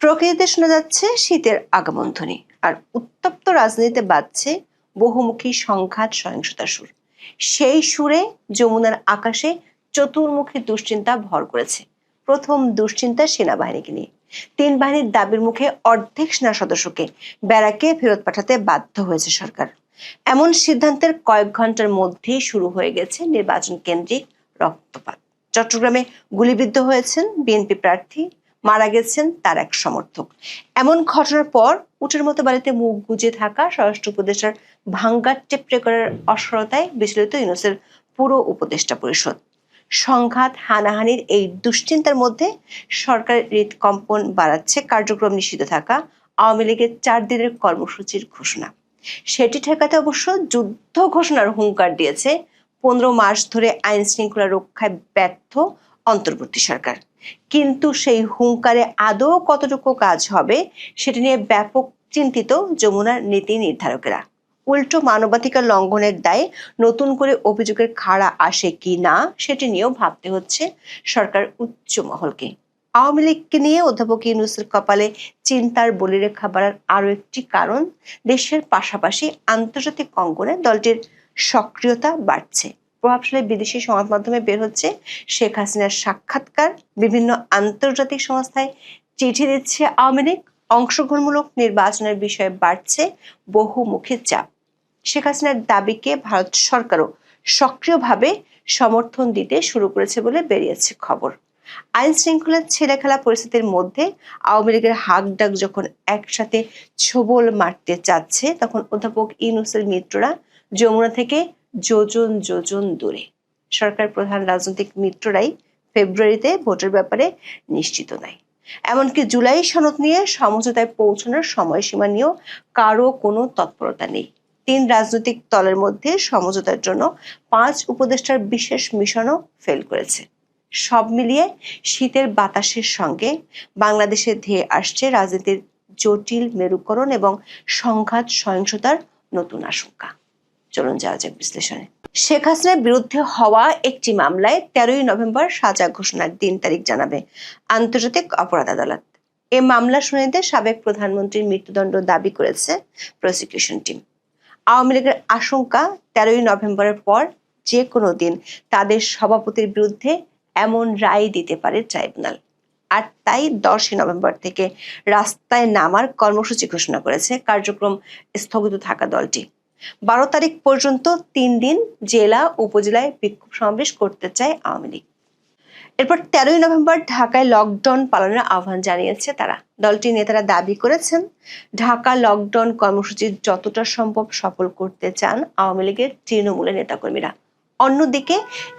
প্রকৃতিতে শোনা যাচ্ছে শীতের আগমন ধ্বনি আর উত্তপ্ত রাজনীতিতে বাজছে বহুমুখী সংঘাত সহিংসতার সুর। সেই সুরে যমুনার আকাশে চতুর্মুখী দুশ্চিন্তা ভর করেছে। প্রথম দুশ্চিন্তা সেনাবাহিনীকে নিয়ে। তিন বাহিনীর দাবির মুখে অর্ধেক সেনা সদস্যকে ব্যারাকে ফেরত পাঠাতে বাধ্য হয়েছে সরকার। এমন সিদ্ধান্তের কয়েক ঘণ্টার মধ্যেই শুরু হয়ে গেছে নির্বাচন কেন্দ্রিক রক্তপাত। চট্টগ্রামে গুলিবিদ্ধ হয়েছেন বিএনপি প্রার্থী মারা গেছেন তার এক সমর্থক। এমন ঘটনার পর উটের মতো বাড়িতে মুখ গুজে থাকা স্বরাষ্ট্র উপদেষ্টার ভাঙ্গা টেপ রেকর্ডের অসরতায় বিচলিত ইউনুসের পুরো উপদেষ্টা পরিষদ। সংঘাত, হানাহানির এই দুশ্চিন্তার মধ্যে সরকারের হৃদকম্পন বাড়াচ্ছে কার্যক্রম নিষিদ্ধ থাকা আওয়ামী লীগের চার দিনের কর্মসূচির ঘোষণা। সেটি ঠেকাতে অবশ্য যুদ্ধ ঘোষণার হুঙ্কার দিয়েছে। পনেরো মাস ধরে আইন শৃঙ্খলা রক্ষায় ব্যর্থ অন্তর্বর্তী সরকার। কিন্তু সেই হুঙ্কারে আদৌ কতটুকু কাজ হবে, সেটি নিয়ে ব্যাপক চিন্তিত যমুনার নীতি নির্ধারকেরা। উল্টো মানবাধিকার লঙ্ঘনের দায়ে নতুন করে অভিযোগের খাড়া আসে কি না, সেটি নিয়েও ভাবতে হচ্ছে সরকার উচ্চ মহলকে। আওয়ামী লীগকে নিয়ে অধ্যাপক ইউনুসের কপালে চিন্তার বলিরেখা বাড়ার আরও একটি কারণ, দেশের পাশাপাশি আন্তর্জাতিক অঙ্গনে দলটির সক্রিয়তা বাড়ছে। প্রভাবশালী বিদেশি সংবাদ মাধ্যমে বের হচ্ছে শেখ হাসিনার সাক্ষাৎকার। বিভিন্ন আন্তর্জাতিক সংস্থায় চিঠি দিচ্ছে আওয়ামী লীগ। অংশগ্রহণমূলক নির্বাচনের বিষয়ে বাড়ছে বহুমুখী চাপ। শেখ হাসিনার দাবিকে ভারত সরকারও সক্রিয়ভাবে সমর্থন দিতে শুরু করেছে বলে বেরিয়েছে খবর। আইন শৃঙ্খলার ছেলে খেলা পরিস্থিতির মধ্যে আওয়ামী লীগের হাক ডাক যখন একসাথে ছোবল মারতে চাচ্ছে, তখন অধ্যাপক ইউনুসের মিত্ররা যমুনা থেকে যোজন যোজন দূরে। সরকার প্রধান রাজনৈতিক মিত্ররাই ফেব্রুয়ারিতে ভোটের ব্যাপারে নিশ্চিত নাই এমনকি জুলাই সনদ নিয়ে সমঝোতায় পৌঁছানোর সময়সীমা নিয়েও কারও কোনো তৎপরতা নেই। তিন রাজনৈতিক দলের মধ্যে সমঝোতার জন্য পাঁচ উপদেষ্টার বিশেষ মিশনও ফেল করেছে। সব মিলিয়ে শীতের বাতাসের সঙ্গে বাংলাদেশে ধেয়ে আসছে রাজনীতির জটিল মেরুকরণ এবং সংঘাত সহিংসতার নতুন আশঙ্কা। চলুন যাওয়া যাক বিশ্লেষণে। শেখ হাসিনার বিরুদ্ধে হওয়া একটি মামলায় তেরোই নভেম্বর সাজা ঘোষণার দিন তারিখ জানাবে আন্তর্জাতিক অপরাধ আদালত। এ মামলা শুনানিতে সাবেক প্রধানমন্ত্রীর মৃত্যুদণ্ড দাবি করেছে প্রসিকিউশন টিম। আওয়ামী লীগের আশঙ্কা, তেরোই নভেম্বরের পর যে কোনো দিন তাদের সভাপতির বিরুদ্ধে এমন রায় দিতে পারে ট্রাইব্যুনাল। আর তাই দশই নভেম্বর থেকে রাস্তায় নামার কর্মসূচি ঘোষণা করেছে কার্যক্রম স্থগিত থাকা দলটি। বারো তারিখ পর্যন্ত তিন দিন জেলা, উপজেলায় বিক্ষোভ সমাবেশ করতে চায় আওয়ামী লীগ। এরপর তেরোই নভেম্বর ঢাকায় লকডাউন পালনের আহ্বান জানিয়েছে তারা। দলটির নেতারা দাবি করেছেন, ঢাকা লকডাউন কর্মসূচি যতটা সম্ভব সফল করতে চান আওয়ামী লীগের তৃণমূলের নেতাকর্মীরা। অন্যদিকে,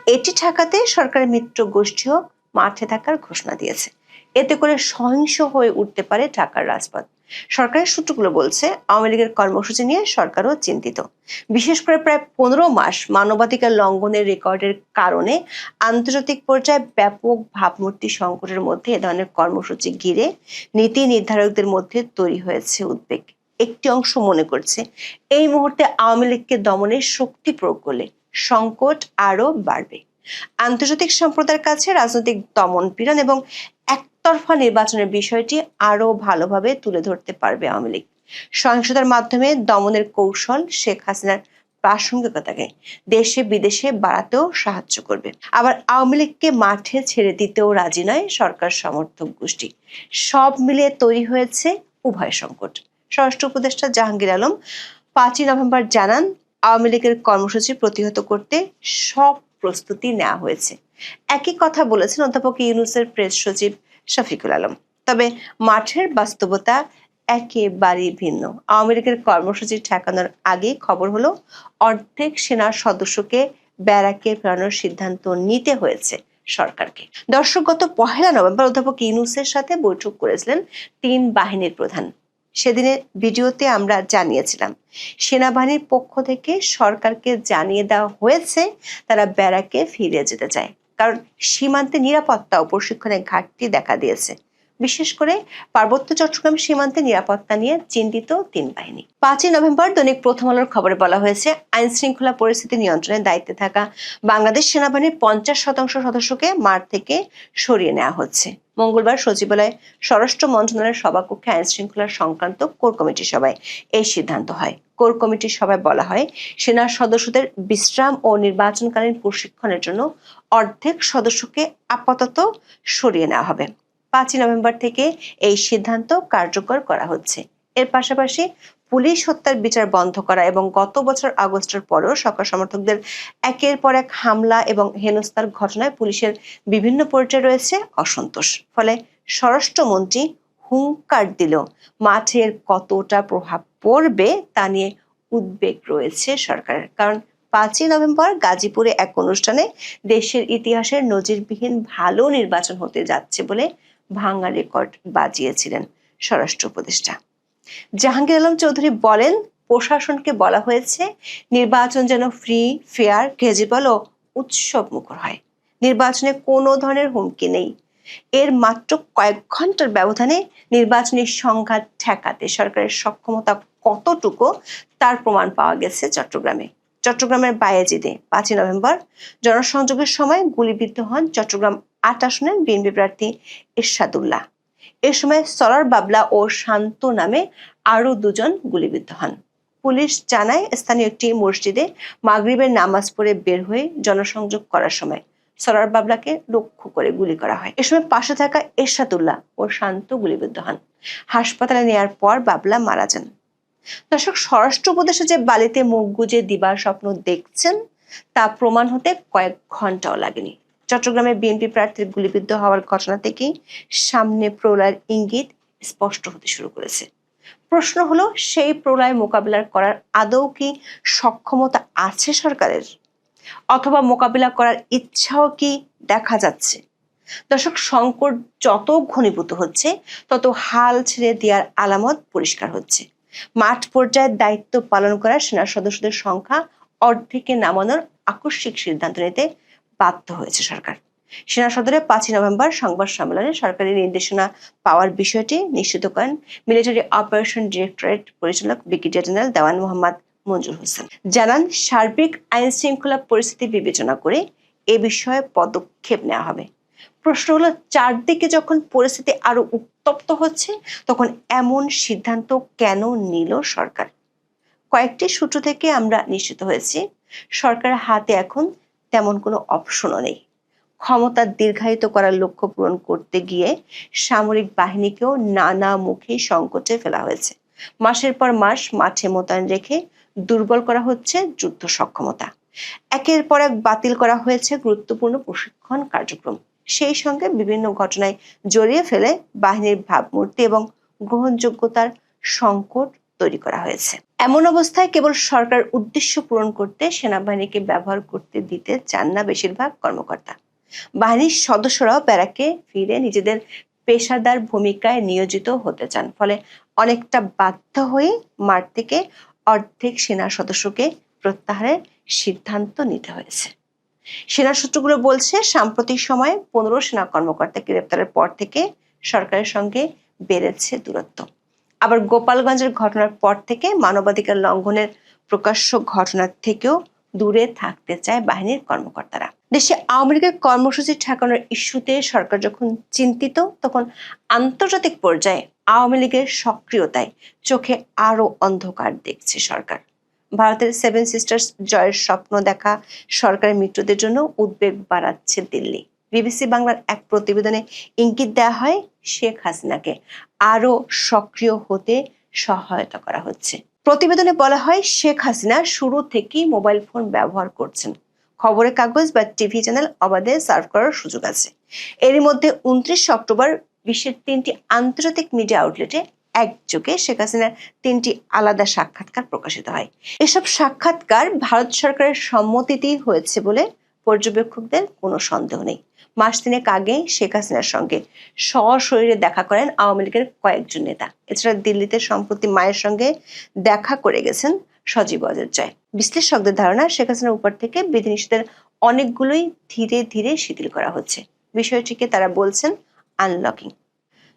এটি ঠেকাতে সরকারের মিত্র গোষ্ঠীও মাঠে থাকার ঘোষণা দিয়েছে। এতে করে সহিংস হয়ে উঠতে পারে ঢাকার রাজপথ। সরকারের সূত্রগুলো বলছে, আওয়ামী লীগের কর্মসূচি নিয়ে সরকারও চিন্তিত। বিশেষ করে প্রায় পনেরো মাস মানবাধিকার লঙ্ঘনের রেকর্ডের কারণে আন্তর্জাতিক পর্যায়ে ব্যাপক ভাবমূর্তি সংকটের মধ্যে এ ধরনের কর্মসূচি ঘিরে নীতি নির্ধারকদের মধ্যে তৈরি হয়েছে উদ্বেগ। একটি অংশ মনে করছে, এই মুহূর্তে আওয়ামী লীগকে দমনের শক্তি প্রয়োগ করলে সংকট আরও বাড়বে। আন্তর্জাতিক সম্প্রদায়ের কাছে রাজনৈতিক দমন পীড়ন এবং একতরফা নির্বাচনের বিষয়টি আরও ভালোভাবে তুলে ধরতে পারবে আওয়ামী লীগ। সহিংসতার মাধ্যমে দমনের কৌশল শেখ হাসিনার প্রাসঙ্গিকতাকে দেশে বিদেশে বাড়াতেও সাহায্য করবে। আবার আওয়ামী লীগকে মাঠে ছেড়ে দিতেও রাজি নয় সরকার সমর্থক গোষ্ঠী। সব মিলিয়ে তৈরি হয়েছে উভয় সংকট। স্বরাষ্ট্র উপদেষ্টা জাহাঙ্গীর আলম পাঁচই নভেম্বর জানান, আওয়ামী লীগের কর্মসূচি প্রতিহত করতে সব প্রস্তুতি নেওয়া হয়েছে। একই কথা বলেছেন অধ্যাপক ইউনুসের প্রেস সচিব শফিকুল আলম। তবে মাঠের বাস্তবতা একেবারেই ভিন্ন। আওয়ামী লীগের কর্মসূচি ঠেকানোর আগে খবর হলো, অর্ধেক সেনা সদস্যকে ব্যারাকে ফেরানোর সিদ্ধান্ত নিতে হয়েছে সরকারকে। দর্শক, গত পহেলা নভেম্বর অধ্যাপক ইউনুসের সাথে বৈঠক করেছিলেন তিন বাহিনীর প্রধান। সেদিনের ভিডিওতে আমরা জানিয়েছিলাম, সেনাবাহিনীর পক্ষ থেকে সরকারকে জানিয়ে দেওয়া হয়েছে তারা ব্যারাকে ফিরে যেতে চায়। কারণ সীমান্তে নিরাপত্তা ও প্রশিক্ষণের ঘাটতি দেখা দিয়েছে। বিশেষ করে পার্বত্য চট্টগ্রাম সীমান্তে নিরাপত্তা নিয়ে চিন্তিত তিন বাহিনী। পাঁচই নভেম্বর দৈনিক প্রথম আলোর খবরে বলা হয়েছে আইন শৃঙ্খলা পরিস্থিতি নিয়ন্ত্রণের দায়িত্বে থাকা বাংলাদেশ সেনাবাহিনীর পঞ্চাশ শতাংশ সদস্যকে মাঠ থেকে সরিয়ে নেওয়া হচ্ছে। মঙ্গলবার সচিবালয়ে স্বরাষ্ট্র মন্ত্রণালয়ের সভাকক্ষে আইন শৃঙ্খলা সংক্রান্ত কোর কমিটি সভায় এই সিদ্ধান্ত হয়। কোর কমিটির সভায় বলা হয় সেনার সদস্যদের বিশ্রাম ও নির্বাচনকালীন প্রশিক্ষণের জন্য অর্ধেক সদস্যকে আপাতত সরিয়ে নেওয়া হবে। পাঁচই নভেম্বর থেকে এই সিদ্ধান্ত কার্যকর করা হচ্ছে। এর পাশাপাশি পুলিশ হত্যার বিচার বন্ধ করা এবং গত বছর আগস্টের পরেও সরকার সমর্থকদের একের পর এক হামলা এবং হেনস্থার ঘটনায় পুলিশের বিভিন্ন পর্যায়ে রয়েছে অসন্তোষ। ফলে স্বরাষ্ট্রমন্ত্রী হুঙ্কার দিল, মাঠের কতটা প্রভাব পড়বে তা নিয়ে উদ্বেগ রয়েছে সরকারের। কারণ পাঁচই নভেম্বর গাজীপুরে এক অনুষ্ঠানে দেশের ইতিহাসের নজিরবিহীন ভালো নির্বাচন হতে যাচ্ছে বলে ভাঙা রেকর্ড বাজিয়েছিলেন স্বরাষ্ট্র উপদেষ্টা। জাহাঙ্গীর আলম চৌধুরী বলেন, প্রশাসনকে বলা হয়েছে, নির্বাচন যেন ফ্রি ফেয়ার ক্রেজিবল ও উৎসব মুখর হয়। নির্বাচনে কোনো ধরনের হুমকি নেই। এর মাত্র কয়েক ঘণ্টার ব্যবধানে নির্বাচনী সংঘাত ঠেকাতে সরকারের সক্ষমতা কতটুকু, তার প্রমাণ পাওয়া গেছে চট্টগ্রামে। চট্টগ্রামের বায়েজিদে পাঁচই নভেম্বর। জনসংযোগের সময় গুলিবিদ্ধ হন চট্টগ্রাম আট আসনের বিএনপি প্রার্থী ইরশাদুল্লাহ এ সময় সরার বাবলা ও শান্ত নামে আরও দুজন গুলিবিদ্ধ হন। পুলিশ জানায়, স্থানীয় একটি মসজিদে মাগরিবের নামাজ পড়ে বের হয়ে জনসংযোগ করার সময় সরার বাবলাকে লক্ষ্য করে গুলি করা হয়। এ সময় পাশে থাকা এরশাদুল্লাহ ও শান্ত গুলিবিদ্ধ হন। হাসপাতালে নেয়ার পর বাবলা মারা যান। দর্শক, স্বরাষ্ট্র উপদেশে যে বালিতে মুখ গুজে দিবার স্বপ্ন দেখছেন, তা প্রমাণ হতে কয়েক ঘন্টাও লাগেনি। চট্টগ্রামে বিএনপি প্রার্থীর গুলিবিদ্ধ হওয়ার ঘটনা থেকেই সামনে প্রলয়ের ইঙ্গিত স্পষ্ট হতে শুরু করেছে। প্রশ্ন হলো, সেই প্রলয় মোকাবিলার করার আদৌ কি সক্ষমতা আছে সরকারের? অথবা মোকাবিলা করার ইচ্ছাও কি দেখা যাচ্ছে? দর্শক, সংকট যত ঘনীভূত হচ্ছে, তত হাল ছেড়ে দেওয়ার আলামত পরিষ্কার হচ্ছে। মাঠ পর্যায়ে দায়িত্ব পালন করা সেনা সদস্যদের সংখ্যা অর্ধেকে নামানোর আকস্মিক সিদ্ধান্ত নিতে বাধ্য হয়েছে সরকার। সেনা সদরে পাঁচই নভেম্বর সংবাদ সম্মেলনে সরকারি নির্দেশনা পাওয়ার বিষয়টি নিশ্চিত করেন মিলিটারি অপারেশন ডিরেক্টরেট পরিচালক ব্রিগেডিয়ার জেনারেল দেওয়ান মোহাম্মদ মঞ্জুর হোসেন। জানান, সার্বিক আইন শৃঙ্খলা পরিস্থিতি বিবেচনা করে এ বিষয়ে পদক্ষেপ নেওয়া হবে। প্রশ্ন হলো চারদিকে যখন পরিস্থিতি আরও উত্তপ্ত হচ্ছে, তখন এমন সিদ্ধান্ত কেন নিল সরকার? কয়েকটি সূত্র থেকে আমরা নিশ্চিত হয়েছি সরকারের হাতে এখন তেমন কোনো অপশনও নেই। ক্ষমতা দীর্ঘায়িত করার লক্ষ্য পূরণ করতে গিয়ে সামরিক বাহিনীকেও নানা মুখে সংকটে ফেলা হয়েছে। মাসের পর মাস মাঠে মোতায়েন রেখে দুর্বল করা হচ্ছে যুদ্ধ সক্ষমতা। একের পর এক বাতিল করা হয়েছে গুরুত্বপূর্ণ প্রশিক্ষণ কার্যক্রম। সেই সঙ্গে বিভিন্ন ঘটনায় জড়িয়ে ফেলে বাহিনীর ভাবমূর্তি এবং গ্রহণযোগ্যতার সংকট তৈরি করা হয়েছে। এমন অবস্থায় কেবল সরকার উদ্দেশ্য পূরণ করতে সেনাবাহিনীকে ব্যবহার করতে দিতে চান না বেশিরভাগ কর্মকর্তা। বাহিনীর সদস্যরাও ব্যারাকে ফিরে নিজেদের পেশাদার ভূমিকায় নিয়োজিত হতে চান, ফলে অনেকটা বাধ্য হয়ে মাঠ থেকে অর্ধেক সেনা সদস্যকে প্রত্যাহারের সিদ্ধান্ত নিতে হয়েছে। সেনা সূত্রগুলো বলছে, সাম্প্রতিক সময়ে পনেরো সেনা কর্মকর্তা গ্রেপ্তারের পর থেকে সরকারের সঙ্গে বেড়েছে দূরত্ব। আবার গোপালগঞ্জের ঘটনার পর থেকে মানবাধিকার লঙ্ঘনের প্রকাশ্য ঘটনার থেকেও দূরে থাকতে চায় বাহিনীর কর্মকর্তারা। দেশে আওয়ামী লীগের কর্মসূচি ঠেকানোর ইস্যুতে সরকার যখন চিন্তিত, তখন আন্তর্জাতিক পর্যায়ে আওয়ামী লীগের সক্রিয়তায় চোখে আরও অন্ধকার দেখছে সরকার। ভারতের সেভেন সিস্টার্স জয়ের স্বপ্ন দেখা সরকারের মিত্রদের জন্য উদ্বেগ বাড়াচ্ছে দিল্লি। বিবিসি বাংলার এক প্রতিবেদনে ইঙ্গিত দেওয়া হয়, শেখ হাসিনাকে আরও সক্রিয় হতে সহায়তা করা হচ্ছে। প্রতিবেদনে বলা হয়, শেখ হাসিনা শুরু থেকেই মোবাইল ফোন ব্যবহার করছেন। খবরের কাগজ বা টিভি চ্যানেল অবাধে সার্ভ করার সুযোগ আছে। এরই মধ্যে উনত্রিশ অক্টোবর বিশ্বের তিনটি আন্তর্জাতিক মিডিয়া আউটলেটে একযোগে শেখ হাসিনার তিনটি আলাদা সাক্ষাৎকার প্রকাশিত হয়। এসব সাক্ষাৎকার ভারত সরকারের সম্মতিতেই হয়েছে বলে পর্যবেক্ষকদের কোনো সন্দেহ নেই। মাস তিনেক আগে শেখ হাসিনার সঙ্গে সশরীরে দেখা করেন আওয়ামী লীগের কয়েকজন নেতা। এছাড়া দিল্লিতে সম্প্রতি মায়ের সঙ্গে দেখা করে গেছেন সজীব অজয় জয় বিশ্লেষকদের ধারণা, শেখ হাসিনার উপর থেকে বিধিনিষেধের অনেকগুলোই ধীরে ধীরে শিথিল করা হচ্ছে। বিষয়টিকে তারা বলছেন আনলকিং।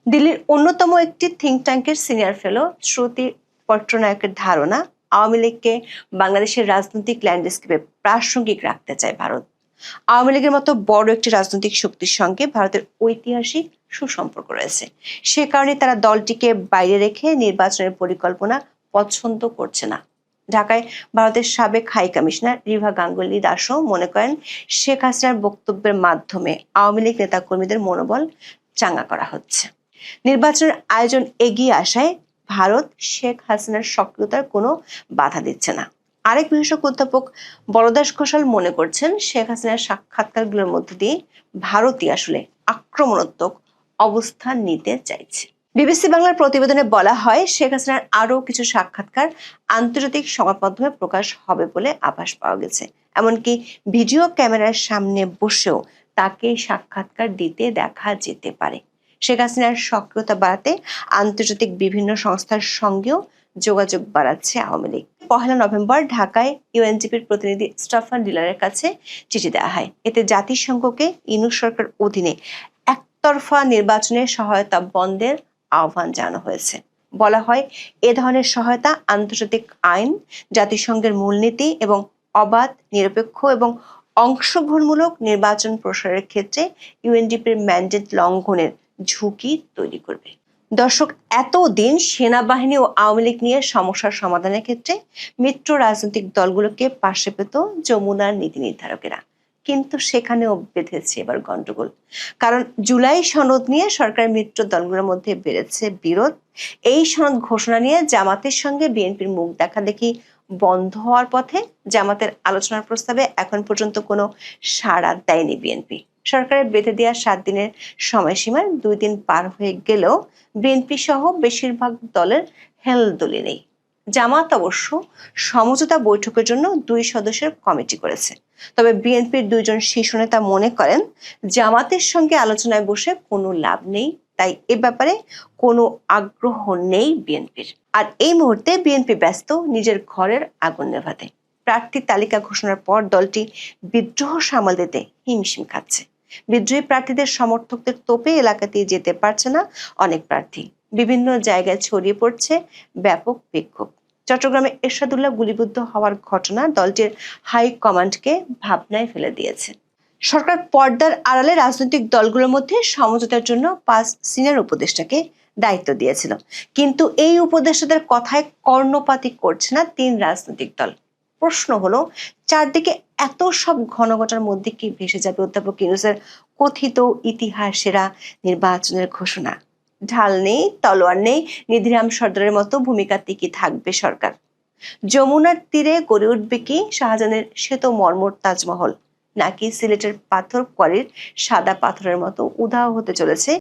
দিল্লির অন্যতম একটি থিঙ্ক ট্যাঙ্কের সিনিয়র ফেলো শ্রুতি পট্টনায়কের ধারণা আওয়ামী লীগকে বাংলাদেশের রাজনৈতিক ল্যান্ডস্কেপে প্রাসঙ্গিক রাখতে চায় ভারত। আওয়ামী লীগের মতো বড় একটি রাজনৈতিক শক্তির সঙ্গে ভারতের ঐতিহাসিক সুসম্পর্ক রয়েছে। সে কারণে তারা দলটিকে বাইরে রেখে নির্বাচনের পরিকল্পনা পছন্দ করছে না। ঢাকায় ভারতের সাবেক হাই কমিশনার রিভা গাঙ্গুলি দাসও মনে করেন শেখ হাসিনার বক্তব্যের মাধ্যমে আওয়ামী লীগ নেতাকর্মীদের মনোবল চাঙ্গা করা হচ্ছে। নির্বাচনের আয়োজন এগিয়ে আসায় ভারত শেখ হাসিনার সক্রিয়তার কোনো বাধা দিচ্ছে না। আরেক বিশেষজ্ঞ অধ্যাপক বলদাস ঘোষাল মনে করছেন, শেখ হাসিনার সাক্ষাৎকারগুলোর মধ্য দিয়ে ভারতই আসলে আক্রমণাত্মক অবস্থান নিতে চাইছে। বিবিসি বাংলার প্রতিবেদনে বলা হয়, শেখ হাসিনার আরও কিছু সাক্ষাৎকার আন্তর্জাতিক সংবাদ মাধ্যমে প্রকাশ হবে বলে আভাস পাওয়া গেছে। এমনকি ভিডিও ক্যামেরার সামনে বসেও তাকে সাক্ষাৎকার দিতে দেখা যেতে পারে। শেখ হাসিনার সক্রিয়তা বাড়াতে আন্তর্জাতিক বিভিন্ন সংস্থার সঙ্গেও যোগাযোগ বাড়াচ্ছে আওয়ামী লীগ। পহেলা নভেম্বর ঢাকায় ইউএনজিপির প্রতিনিধি স্টাফান ডিলারের কাছে চিঠি দেওয়া হয়। এতে জাতিসংঘকে ইনু সরকার অধীনে একতরফা নির্বাচনের সহায়তা বন্ধের আহ্বান জানানো হয়েছে। বলা হয়, এ ধরনের সহায়তা আন্তর্জাতিক আইন, জাতিসংঘের মূলনীতি এবং অবাধ, নিরপেক্ষ এবং অংশগ্রহণমূলক নির্বাচন প্রসারের ক্ষেত্রে ইউএনডিপির ম্যান্ডেট লঙ্ঘনের ঝুঁকি তৈরি করবে। দর্শক, এতদিন সেনাবাহিনী ও আওয়ামী লীগ নিয়ে সমস্যার সমাধানের ক্ষেত্রে মিত্র রাজনৈতিক দলগুলোকে পাশে পেত যমুনার নীতি নির্ধারকেরা। কিন্তু সেখানেও বেঁধেছে এবার গন্ডগোল কারণ জুলাই সনদ নিয়ে সরকার মিত্র দলগুলোর মধ্যে বেড়েছে বিরোধ। এই সনদ ঘোষণা নিয়ে জামাতের সঙ্গে বিএনপির মুখ দেখা দেখি বন্ধ হওয়ার পথে জামাতের আলোচনার প্রস্তাবে এখন পর্যন্ত কোনো সাড়া দেয়নি বিএনপি। সরকারের বেঁধে দেওয়া সাত দিনের সময়সীমার দুই দিন পার হয়ে গেলেও বিএনপি সহ বেশিরভাগ দলের হেলদোলি নেই। জামাত অবশ্য সমঝোতা বৈঠকের জন্য দুই সদস্যের কমিটি করেছে। তবে বিএনপির দুইজন শীর্ষ নেতা মনে করেন, জামাতের সঙ্গে আলোচনায় বসে কোনো লাভ নেই, তাই এ ব্যাপারে কোনো আগ্রহ নেই বিএনপির। আর এই মুহূর্তে বিএনপি ব্যস্ত, নিজের ঘরের আগুন নেভাতে। প্রার্থী তালিকা ঘোষণার পর দলটি বিদ্রোহ সামাল দিতে হিমশিম খাচ্ছে। বিদ্রোহী প্রার্থীদের সমর্থকদের তোপে এলাকাতে যেতে পারছে না অনেক প্রার্থী। বিভিন্ন জায়গায় ছড়িয়ে পড়ছে ব্যাপক বিক্ষোভ। চট্টগ্রামে এরশাদুল্লাহ গুলিবিদ্ধ হওয়ার ঘটনা দলটির হাই কমান্ডকে ভাবনায় ফেলে দিয়েছে। সরকার পর্দার আড়ালে রাজনৈতিক দলগুলোর মধ্যে সমঝোতার জন্য পাঁচ সিনিয়র উপদেষ্টাকে দায়িত্ব দিয়েছিল। কিন্তু এই উপদেষ্টাদের কথায় কর্ণপাতি করছে না তিন রাজনৈতিক দল। প্রশ্ন হলো, চারদিকে এত সব ঘনঘটার মধ্যে কি ভেসে যাবে অধ্যাপক ইউনুসের কথিত ইতিহাসেরা নির্বাচনের ঘোষণা? ঢাল নেই, তলোয়ার নেই, নিধিরাম সর্দারের মতো ভূমিকাতে কি থাকবে সরকার? যমুনার তীরে গড়ে উঠবে কি শাহজাহানের শ্বেত মর্মর তাজমহল? নাকি সিলেটের পাথর কোয়ারির সাদা পাথরের মতো উধাও হতে চলেছে